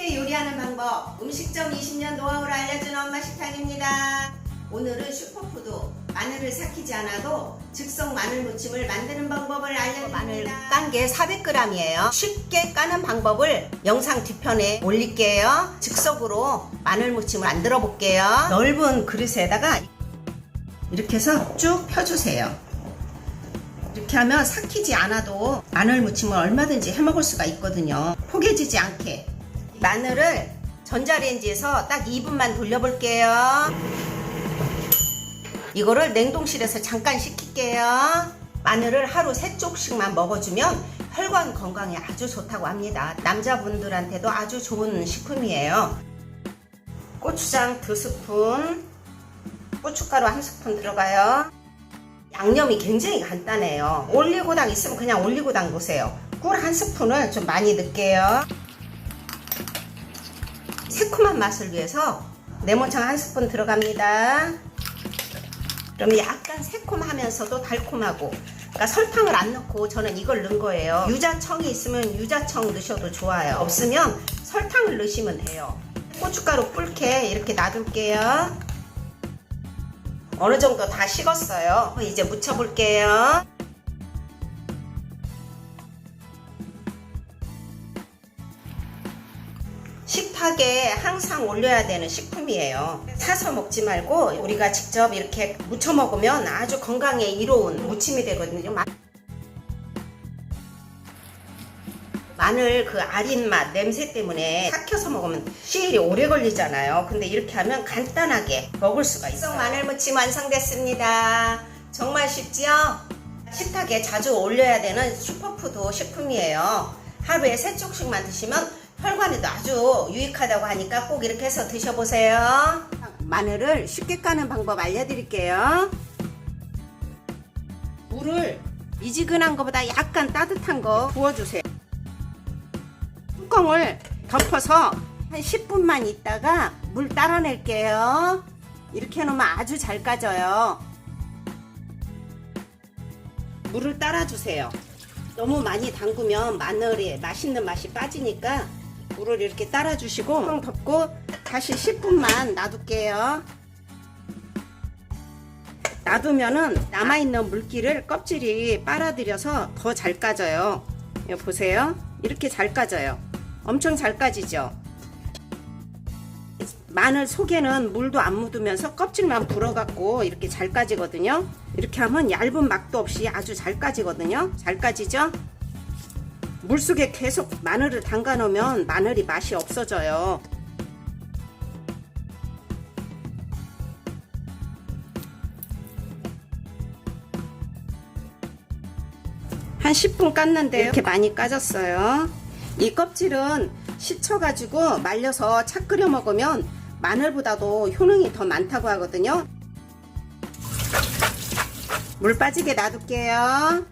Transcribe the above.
쉽게 요리하는 방법 음식점 20년 노하우를 알려주는 엄마 식탁입니다. 오늘은 슈퍼푸드 마늘을 삭히지 않아도 즉석 마늘 무침을 만드는 방법을 알려드립니다. 마늘 깐 게 400g이에요. 쉽게 까는 방법을 영상 뒤편에 올릴게요. 즉석으로 마늘 무침을 만들어 볼게요. 넓은 그릇에다가 이렇게 해서 쭉 펴주세요. 이렇게 하면 삭히지 않아도 마늘 무침을 얼마든지 해 먹을 수가 있거든요. 포개지지 않게. 마늘을 전자레인지에서 딱 2분만 돌려볼게요. 이거를 냉동실에서 잠깐 식힐게요. 마늘을 하루 3쪽씩만 먹어주면 혈관 건강에 아주 좋다고 합니다. 남자분들한테도 아주 좋은 식품이에요. 고추장 2스푼, 고춧가루 1스푼 들어가요. 양념이 굉장히 간단해요. 올리고당 있으면 그냥 올리고당 넣으세요. 꿀한 스푼을 좀 많이 넣을게요. 새콤한 맛을 위해서 레몬청 한 스푼 들어갑니다. 그러면 약간 새콤하면서도 달콤하고 그러니까 설탕을 안 넣고 저는 이걸 넣은 거예요. 유자청이 있으면 유자청 넣으셔도 좋아요. 없으면 설탕을 넣으시면 돼요. 고춧가루 뿔게 이렇게 놔둘게요. 어느 정도 다 식었어요. 이제 묻혀볼게요. 식탁에 항상 올려야 되는 식품이에요. 사서 먹지 말고 우리가 직접 이렇게 무쳐 먹으면 아주 건강에 이로운 무침이 되거든요. 마- 마늘 그 아린 맛 냄새 때문에 삭혀서 먹으면 시일이 오래 걸리잖아요. 근데 이렇게 하면 간단하게 먹을 수가 있어요. 마늘 무침 완성됐습니다. 정말 쉽지요? 식탁에 자주 올려야 되는 슈퍼푸드 식품이에요. 하루에 세 쪽씩만 드시면 혈관에도 아주 유익하다고 하니까 꼭 이렇게 해서 드셔보세요. 마늘을 쉽게 까는 방법 알려드릴게요. 물을 미지근한 것보다 약간 따뜻한 거 부어주세요. 뚜껑을 덮어서 한 10분만 있다가 물 따라낼게요. 이렇게 해놓으면 아주 잘 까져요. 물을 따라주세요. 너무 많이 담그면 마늘에 맛있는 맛이 빠지니까 물을 이렇게 따라주시고 뚜껑 덮고 다시 10분만 놔둘게요. 놔두면은 남아있는 물기를 껍질이 빨아들여서 더 잘 까져요. 보세요. 이렇게 잘 까져요. 엄청 잘 까지죠? 마늘 속에는 물도 안 묻으면서 껍질만 불어갖고 이렇게 잘 까지거든요. 이렇게 하면 얇은 막도 없이 아주 잘 까지거든요. 잘 까지죠? 물속에 계속 마늘을 담가 놓으면 마늘이 맛이 없어져요. 한 10분 깠는데 이렇게 많이 까졌어요. 이 껍질은 씻어가지고 말려서 차 끓여 먹으면 마늘보다도 효능이 더 많다고 하거든요. 물 빠지게 놔둘게요.